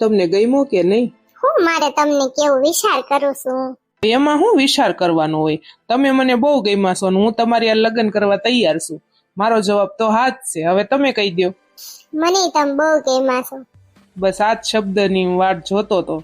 તમને ગમ્યો કે નહીં? હું મારે તમને કેવું વિચાર કરું છું? એમાં શું વિચાર કરવાનો હોય? તમે મને બહુ ગમ્યા છો હું તમારી આ લગ્ન કરવા તૈયાર છું. મારો જવાબ તો હા જ છે. હવે તમે કહી દો મને તમે બહુ ગમ્યા છો. બસ આ શબ્દની વાટ જોતો તો.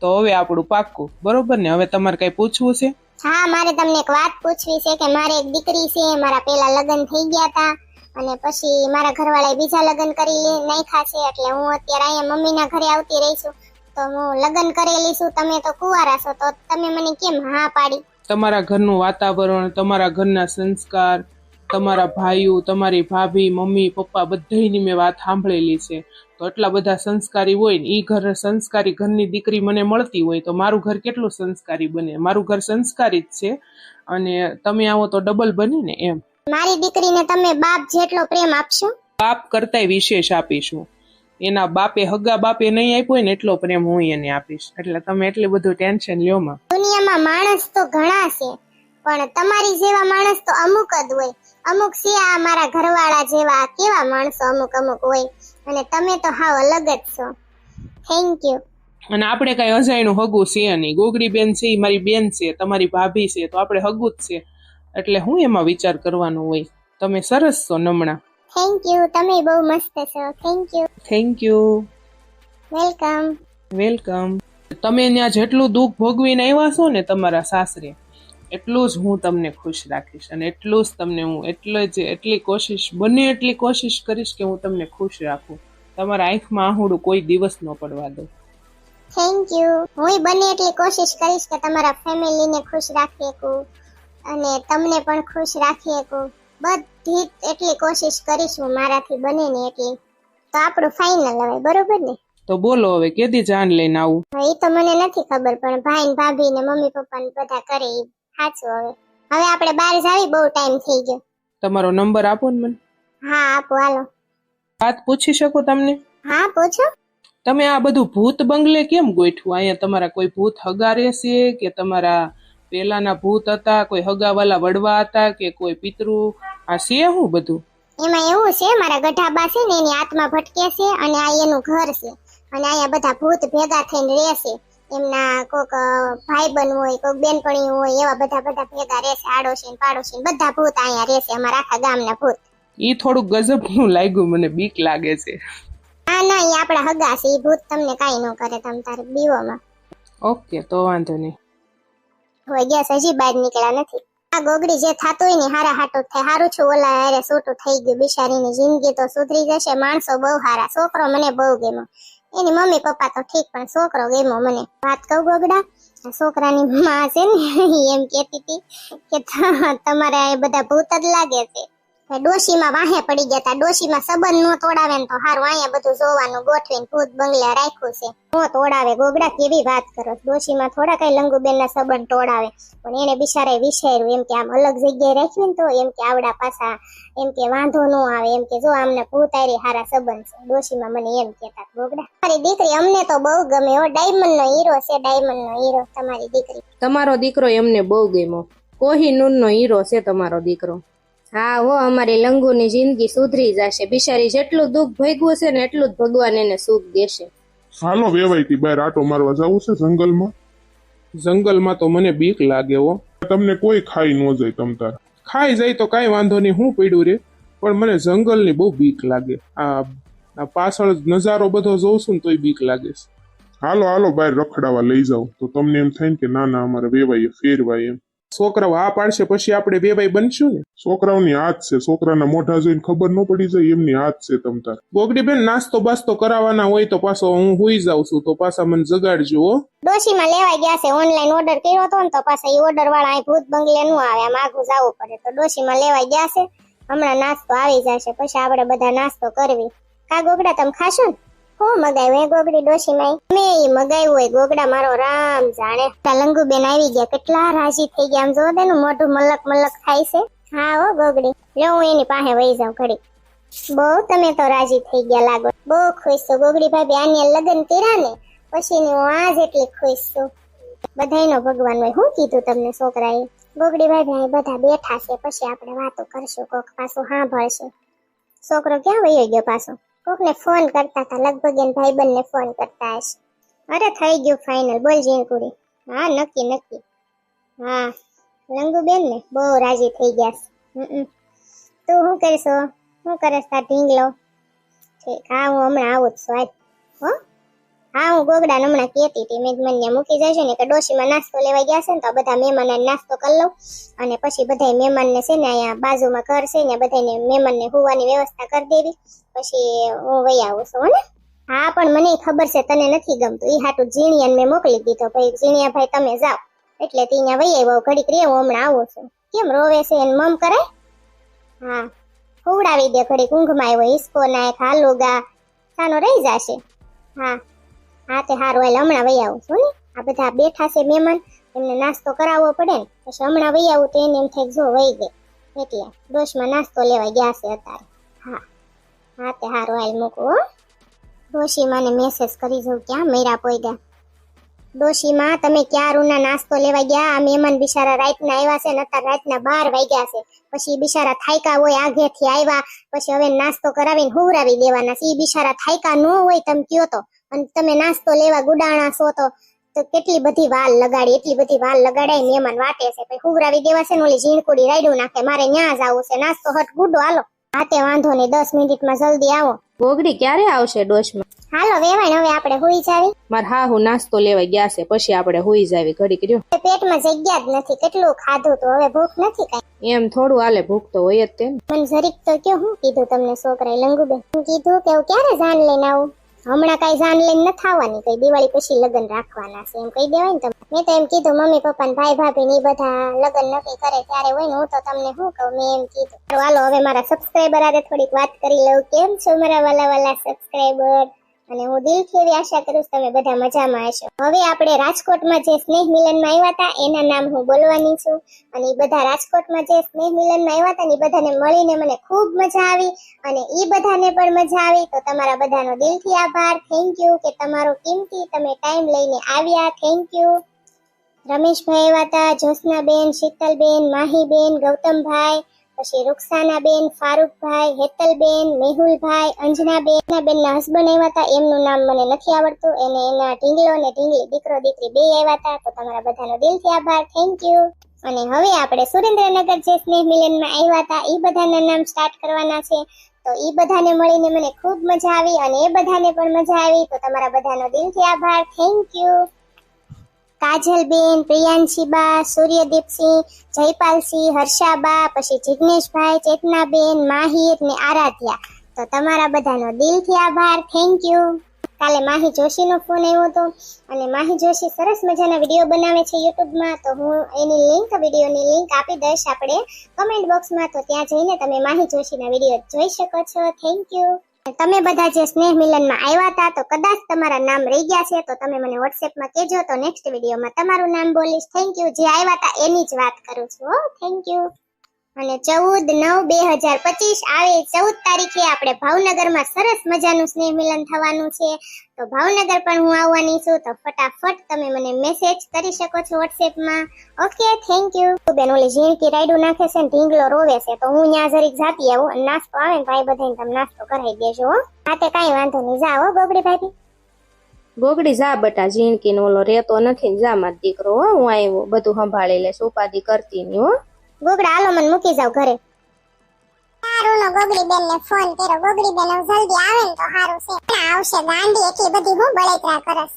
તો હવે આપણું પાક્કું. બરોબર ને? હવે તમારે કઈ પૂછવું છે? હા મારે તમને એક વાત પૂછવી છે કે મારે એક દીકરી છે મારા પેલા લગ્ન થઈ ગયા હતા. અને પછી મારા ઘરવાળાએ બીજા લગ્ન કરી નાખ્યા છે એટલે હું અત્યારે અહીંયા મમ્મીના ઘરે આવતી રહી છું. તો હું લગ્ન કરેલી છું, તમે તો કુંવારા છો, તો તમે મને કેમ હા પાડી? તમારા ઘરનું વાતાવરણ, તમારા ઘરના સંસ્કાર, તમારા ભાઈઓ, તમારી ભાભી, મમ્મી, પપ્પા બધાની મેં વાત સાંભળેલી છે. તો એટલા બધા સંસ્કારી હોય ને એ ઘર સંસ્કારી ઘરની દીકરી મને મળતી હોય તો મારું ઘર કેટલું સંસ્કારી બને? મારું ઘર સંસ્કારી જ છે. અને તમે આવો તો ડબલ બને ને એમ. મારી દીકરીને તમે બાપ જેટલો પ્રેમ આપશો? બાપ કરતાંય વિશેષ આપીશું. એના બાપે હગા બાપે નહીં આપ્યો ને એટલો પ્રેમ હું એને આપીશ. એટલે તમે એટલું બધું ટેન્શન લ્યો માં. દુનિયામાં માણસ તો ઘણા છે પણ તમારી જેવા માણસ તો અમુક જ હોય. અમુક છે આ મારા ઘરવાળા જેવા કેવા માણસો અમુક અમુક હોય. અને તમે તો હાવ અલગ જ છો. થેન્ક યુ અને આપણે કઈ અજાયણું હગું છે નહીં. ગોગડી બેન છે મારી બેન છે તમારી ભાભી છે તો આપણે હગું જ છે. એટલે હું એમાં વિચાર કરવાનો હોય? તમે સરસ છો નમણા. થેન્ક યુ તમે બહુ મસ્ત છો. Thank you thank you welcome welcome તમે ત્યાં જેટલું દુઃખ ભોગવીને આવ્યા છો ને તમારા સાસરે એટલું જ હું તમને ખુશ રાખીશ અને એટલું જ તમને હું એટલે જ એટલી કોશિશ બને એટલી કોશિશ કરીશ કે હું તમને ખુશ રાખું. તમારા આંખમાં આહુડું કોઈ દિવસ ન પડવા દઉં થેન્ક યુ હું બને એટલી કોશિશ કરીશ કે તમારા ફેમિલીને ખુશ રાખી શકું. અને તમને પણ ખુશ રાખીએ કો બધી એટલી કોશિશ કરીશ મારાથી બને ને એટલી. તો આપણું ફાઇનલ હવે બરોબર ને? તો બોલો હવે કેદી જાન લઈને આવું? હા એ તો મને નથી ખબર પણ ભાઈ ને ભાભી ને મમ્મી પપ્પા ને બધા કરે એ સાચું હવે. હવે આપણે બહાર જાવી બહુ ટાઈમ થઈ ગયો. તમારો નંબર આપો ને મને. હા આપો હાલો. વાત પૂછી શકું તમને? હા પૂછો. તમે આ બધું ભૂત બંગલે કેમ ગોઠવું? અહીંયા તમારા કોઈ ભૂત હગારે છે કે તમારા પેલાના ભૂત હતા કોઈ હગાવાલા વડવા હતા કે કોઈ પિતૃ? આ છે શું બધું? એમાં એવું છે મારા ગઢાબા છે ને એની આત્મા ભટકે છે અને આ એનું ઘર છે. અને અહીંયા બધા ભૂત ભેગા થઈને રહેશે એમના કોક બન હોય કોક બેનપણી હોય એવા બધા બધા ભેગા રહેશે આડોશી ને પાડોશી બધા ભૂત અહીંયા રહેશે અમારા આખા ગામના ભૂત. ઈ થોડુંક ગજબનું લાગ્યું મને બીક લાગે છે. ના ના એ આપણા હગા છે એ ભૂત તમને કઈ ન કરે તમ તારે બીવોમાં. ઓકે તો વાંધો નહીં. હોય ગેસ હજી બહાર નીકળ્યા નથી. આ ગોગડી જે થાતું હોય ને હારા હાટું થાય. હારું છું, ઓલા હારે છૂટું થઈ ગયું, બિચારીની જિંદગી તો સુધરી જશે. માણસો બહુ હારા, છોકરો મને બહુ ગમ્યો. એની મમ્મી પપ્પા તો ઠીક, પણ છોકરો ગમ્યો મને. વાત કહું ગોગડા છોકરાની માં છે ને, એમ કેતી હતી કે તમારે બધા ભૂત જ લાગે છે. ડોશીમાં વાહે પડી ગયા તા. ડોશીમાં સંબંધ નો તોડાવે ને તો હારું અહીંયા બધું જોવાનું, ગોઠવીને ભૂત બંગલા રાખ્યું છે. નો તોડાવે, ગોગડા કેવી વાત કરો ડોશીમાં થોડા કઈ લંગુબેન ના સંબંધ તોડાવે. પણ એને બિચારે વિચાર્યું, એમ કે આમ અલગ જગ્યાએ રાખ્યું ને તો, એમ કે આવડા પાછા, એમ કે વાંધો નો આવે, એમ કે જો આમને ભૂત આરી હારા સંબંધ છે. ડોશીમાં મને એમ કેતા ગોગડા મારી દીકરી અમને તો બહુ ગમે હો. ડાયમંડ નો હીરો છે ડાયમંડ નો હીરો, તમારી દીકરી. તમારો દીકરો એમને બહુ ગમ્યો. કોહિનૂરનો હીરો છે તમારો દીકરો? હા હો અમારી લંગુની જિંદગી સુધરી જશે. બિચારી જેટલું દુઃખ ભોગવું છે ને એટલું જ ભગવાન એને સુખ દેશે. હાલો વેવાઈથી બહાર આટો મારવા જવું છે જંગલમાં? જંગલમાં તો મને બીક લાગે હો. તમને કોઈ ખાઈ ન જાય તમ તાર. ખાઈ જાય તો કાંઈ વાંધો નહીં હું પીડું રે. પણ મને જંગલની બહુ બીક લાગે. આ આ પાછળ નજારો બધો જોઉં છું ને તોય બીક લાગે છે. હાલો હાલો બહાર રખડાવા લઈ જાઓ. તો તમને એમ થાય ને કે ના ના અમારે વેવાઈએ ફેરવાય એમ. છોકરાઓ આ પાડશે પછી આપણે બે ભાઈ બનશું ને? છોકરાઓની હાથ છે. છોકરાના મોઢા જોઈને ખબર ન પડી જાય એમની હાથ છે તમતાર બોગડી બેન નાસ્તો બાસ્તો કરાવવાના હોય તો પાછો હું હુઈ જાઉં છું તો પાછા મને જગાડજો હો. ડોશીમાં લેવાઈ ગયા છે. ઓનલાઈન ઓર્ડર કર્યો હતો ને તો પાછા એ ઓર્ડર વાળા અહીં ભૂત બંગલે નું આવે. આમ આગું જવું પડે. તો ડોશીમાં લેવાય ગયા છે. હમણાં નાસ્તો આવી જશે. પછી આપણે બધા નાસ્તો કરવી. કા ગોગડા તમે ખાશો ને? હું, મગાવ્યું એ ગોગડી ડોશીમાં મેં ઈ મગાવ્યું હોય ગોગડા મારો રામ જાણે. તલંગુ બેન આવી ગયા, કેટલા રાજી થઈ ગયા. આમ જો તેનું મોઢું મલક મલક થાય છે. હા હો, ગોગડી. લો હું એની પાસે વહી જાઉં ઘડી બહુ તમે તો રાજી થઈ ગયા લાગો. બહુ ખુશ છો. ગોગડી ભાભી, આની લગ્ન કર્યા ને, પછી હું આ જેટલી ખુશ છું. બધાયનો ભગવાન હોય. હું કીધું તમને, છોકરાએ? ગોગડી અહીં બધા બેઠા છે. પછી આપણે વાતો કરશું, કોક પાછું સાંભળશે. છોકરો ક્યાં વયો ગયો પાછો? કોકને ફોન કરતા હતા, લગભગ એને ભાઈબંધને ફોન કરતા હશે. અરે થઈ ગયું ફાઇનલ બોલ જીણકુડી. હા, નક્કી નક્કી. હા, લંગુબેન ને? બહુ રાજી થઈ ગયા છે. તું શું કરશો શું કરે તાર ઢીંગલો? ઠીક, હા, હું હમણાં આવું જ છું આજ હો? હા, હું ગોગડા હમણાં કહેતી હતી. મેં કીધું મને મૂકી જશે ને, કે ડોશીમાં નાસ્તો લેવા ગયા છે ને, તો બધા મહેમાનને નાસ્તો કરી લઉં. અને પછી બધા મહેમાનને છે ને, અહીંયા બાજુમાં ઘર છે ને બધાને મહેમાનને હોવાની વ્યવસ્થા કરી દેવી. પછી હું વહી આવું છું ને? હા, પણ મને ખબર છે, તને નથી ગમતું. એ હાટું ઝીણિયાને મેં મોકલી દીધો. ભાઈ, ઝીણિયા ભાઈ, તમે જાઓ. એટલે તે અહીંયા વહી આવ્યો, ઘડીક રે હું હમણાં આવું છું. કેમ રોવે છે એને મમ કરે? હા. ખવડાવી દે ઘડીક, ઊંઘમાં આવ્યો, હિસકો નાય ખાલુગા સાનો રહી જશે. હા. હા તે હારું એટલે હમણાં વહી આવું છું ને. આ બધા બેઠા છે મહેમાન, એમને નાસ્તો કરાવવો પડે ને. પછી હમણાં વહી આવું તો એને એમ થાય જો વહી ગઈ. એટલે ડોશમાં નાસ્તો લેવા ગયા છે અત્યારે. હા. હા, તે હારું, હાલ મૂકું, હો. ડોશી મને મેસેજ કરી જવું ક્યાં મેરા પોઈગા ડોશીમાં, તમે ક્યાં રૂના નાસ્તો લેવા ગયા? આ મહેમાન બિચારા રાતના આવ્યા છે ને, અત્યારે રાતના બાર વાગ્યા છે. પછી બિશારા થાયકા હોય, આગેથી આવ્યા. પછી હવે નાસ્તો કરાવીને હુવરાવી દેવાના છે. એ બિચારા થાયકા ન હોય, તમે કયો તો. અને તમે નાસ્તો લેવા ગુડાણા છો તો કેટલી બધી વાલ લગાડી એટલી બધી વાલ લગાડાય મહેમાન વાટે છે. પછી હુવરાવી દેવાશે ને ઓલી ઝીણકુડી રાયડું નાખે મારે ન્યા જ આવું છે. નાસ્તો હટ ગુડો હાલો. હાતે વાંધો નહીં દસ મિનિટમાં જલ્દી આવો. ગોગડી ક્યારે આવશે ડોશમાં? હાલો વેવાણ હવે આપણે હુઈ જાવી. માર હા હું નાસ્તો લેવા ગયા છે પછી આપણે હુઈ જાવી ઘડી કર્યો પેટમાં જગ્યા જ નથી કેટલું ખાધું તો હવે ભૂખ નથી કઈ. એમ થોડું હાલે ભૂખ તો હોય જ તે મને જરીક તો કયો હું કીધું તમને છોકરાએ લંગુબેન? હું કીધું કે હું ક્યારે જાન લઈને આવું? હમણાં કઈ જાન લઈને ન થવાની, કઈ દિવાળી પછી લગ્ન રાખવાના છે, એમ કહી દેવાય ને તમે મેં તો એમ કીધું, મમ્મી, પપ્પા ને ભાઈ ભાભી ને બધા લગ્ન નક્કી કરે ત્યારે હોય ને, હું તો તમને શું કહું? મેં એમ કીધું. હાલો, હવે મારા સબસ્ક્રાઈબર આજે થોડીક વાત કરી લઉં. કેમ છો મારા વાલા વાલા સબસ્ક્રાઈબર અને હું દિલથી આશા કરું છું તમે બધા મજામાં હશો. હવે આપણે રાજકોટમાં જે સ્નેહ મિલનમાં આવ્યા હતા, એના નામ હું બોલવાની છું. અને એ બધા રાજકોટમાં જે સ્નેહ મિલનમાં આવ્યા હતા ઈ બધાને મળીને મને ખૂબ મજા આવી અને એ બધાને પણ મજા આવી. તો તમારા બધાનો દિલથી આભાર. થેન્ક યુ કે તમારો કિંમતી તમે ટાઈમ લઈને આવ્યા. થેન્ક યુ રમેશભાઈ આવ્યા હતા, જ્યોત્સનાબેન, શીતલબેન, માહીબેન, ગૌતમભાઈ પછી રૂકસાનાબેન, ફારૂકભાઈ, હેતલબેન, મેહુલભાઈ, અંજનાબેન બેનના હસબન્ડ આવ્યા હતા. એમનું નામ મને નથી આવડતું. એને એના ઢીંગલો અને ઢીંગલી દીકરો, દીકરી બે આવ્યા હતા. તો તમારા બધાનો દિલથી આભાર. થેન્ક યુ અને હવે આપણે સુરેન્દ્રનગર જે સ્નેહ મિલનમાં આવ્યા હતા એ બધાના નામ સ્ટાર્ટ કરવાના છે. તો એ બધાને મળીને મને ખૂબ મજા આવી અને એ બધાને પણ મજા આવી. તો તમારા બધાનો દિલથી આભાર. થેન્ક યુ કાજલબેન, પ્રિયાંશીબા, સૂર્યદીપસિંહ, જયપાલસિંહ, હર્ષાબા, પછી જિગ્નેશભાઈ, ચેતનાબેન, માહિર ને આરાધ્યા. તો તમારા બધાનો દિલથી આભાર. થેન્ક યુ કાલે માહી જોશીનો ફોન આવ્યો હતો અને માહી જોશી સરસ મજાના વીડિયો બનાવે છે યુટ્યુબમાં. તો હું એની લિંક વિડીયોની લિંક આપી દઈશ. આપણે કમેન્ટ બોક્સમાં તો ત્યાં જઈને તમે માહી જોશીના વીડિયો જોઈ શકો છો. થેન્ક યુ તમે બધા જે સ્નેહ મિલનમાં આવ્યા હતા, તો કદાચ તમારા નામ રહી ગયા છે, તો તમે મને વોટ્સએપમાં કહેજો. તો નેક્સ્ટ વિડીયોમાં તમારું નામ બોલીશ. થેન્ક યુ જે આવ્યા હતા, એની જ વાત કરું છું, હો. થેન્ક યુ અને ચૌદ નવ બે હજાર પચીસ આવે ચૌદ તારીખે આપણે ભાવનગરમાં સરસ મજાનું સ્નેહ મિલન થવાનું છે. તો ભાવનગર પણ હું આવવાની છું, તો ફટાફટ તમે મને મેસેજ કરી શકો છો વોટ્સએપમાં ઓકે થેન્ક યુ બેન, ઓલી ઝીણકી રાયડું નાખે છે ને ઢીંગલો રોવે છે, તો હું ત્યાં જરીક જાતી આવું અને નાસ્તો આવે ને ભાઈ બધાને તમે નાસ્તો કરાવી દેજો, હો. તે કાંઈ વાંધો નહીં જાઓ ગોગડી ભાભી. ગોગડી જા, બટા ઝીણકી નો ઓલો રહેતો નથી જા, મારો દીકરો, હો, હું આવ્યો બધું સંભાળી લેશ ઉપાધિ કરતી નહીં, હો. ગોગડા હાલો મને મૂકી જાવ ઘરે. સારું નો ગોગડી બેન ને ફોન કર્યો. ગોગડી બેન જલ્દી આવે ને તો સારું છે. ના, આવશે ગાંડી એટલી બધી હું બળેતરા કરસ.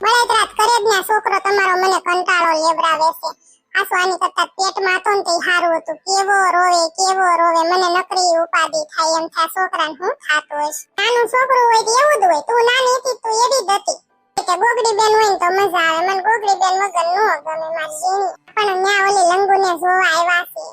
બળેતરા કરે જ ના, છોકરો તમારો મને કંટાળો લેવરાવે છે. આસો આની કરતા પેટમાં હતો ને તે સારું હતું. કેવો રોવે કેવો રોવે, મને નકરી ઉપાદી થાય એમ થાય. છોકરાને હું ખાતો હશે નાનું છોકરું હોય તો એવું જ હોય. તું નાની હતી તું એવી જ હતી. કે ગોગડી બેન હોય ને તો મજા આવે. મને ગોગડી બેન વગર નો ગમે મારી ઝીણી પણ ન્યા ઓલી લંગુને જોવા આવ્યા છે.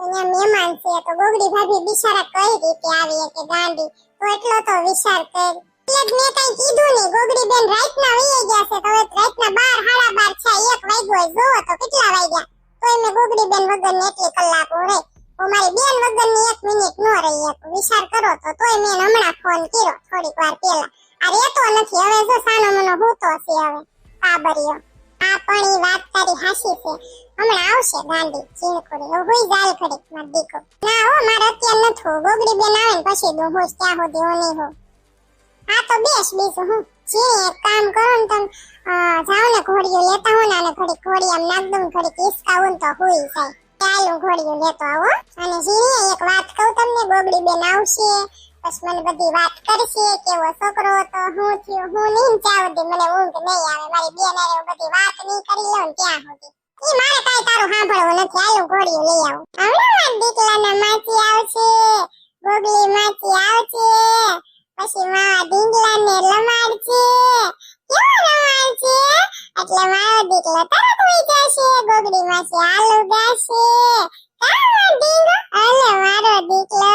અહીંયા મહેમાન છે તો ગોગડી ભાભી બિચારા કઈ રીતે આવી કે ગાંડી? તો એટલો તો વિચાર કર એટલે મેં કઈ કીધું નહીં. ગોગડી બેન રાતના વહી ગયા છે તો હવે ના બાર હાડા બાર છે. એક વાગ્યો જોવો તો કેટલા વાગ્યા? તો મેં ગોગડી બેન વગર ને એટલી કલાક હોય. હું મારી બેન વગરની એક મિનિટ નો રહી એક વિચાર કરો તો. તોય મેં હમણાં ફોન કર્યો થોડીક વાર પહેલા. આ રેતો નથી, હવે જો સાનો મનો હૂતો છે હવે કાબરિયો આ પણ ઈ વાત તારી હાસી છે. હમણાં આવશે ગાંડી ચીનકુડી હવે હુઈ જાલ ઘડીક, માર દીકો ના હો, મારે અત્યારે નથી ગોગડી બેન આવે ને પછી દો હોશ, ત્યાં હો દેવો નહીં હો હા તો બેસ બીજું હું. જી એક કામ કરો ને તમે જાઓ ને ઘોડીઓ લેતા હો ને અને ઘડી ઘોડી આમ નાખ દઉં ઘડી કિસકાવું તો હુઈ જાય. ચાલો ઘોડીઓ લેતો આવો. અને જીની એક વાત કહું તમને, ગોગડી બેન આવશે. કશ્મલ બધી વાત કરશે કેવો છોકરો હતો, હું થયું, હું નહીં જાઉં દે મને ઊંઘ નહીં આવે, મારી બેન અરે બધી વાત નહીં કરી લઉં ત્યાં સુધી. એ મારે કાઈ તારું સાંભળવું નથી આલું ઘોડીયું લઈ આવું. હમણાં દીકલાના માચી આવશે, ગોગલી માચી આવશે, પછી મારા ઢીંગલાને લમાડશે. કેવો લમાડશે? એટલે મારો દીકલો તરત ઉઈ જશે ગોગડી માસી આલુ ગાશે કામ ઢીંગો અલે મારો દીકલો.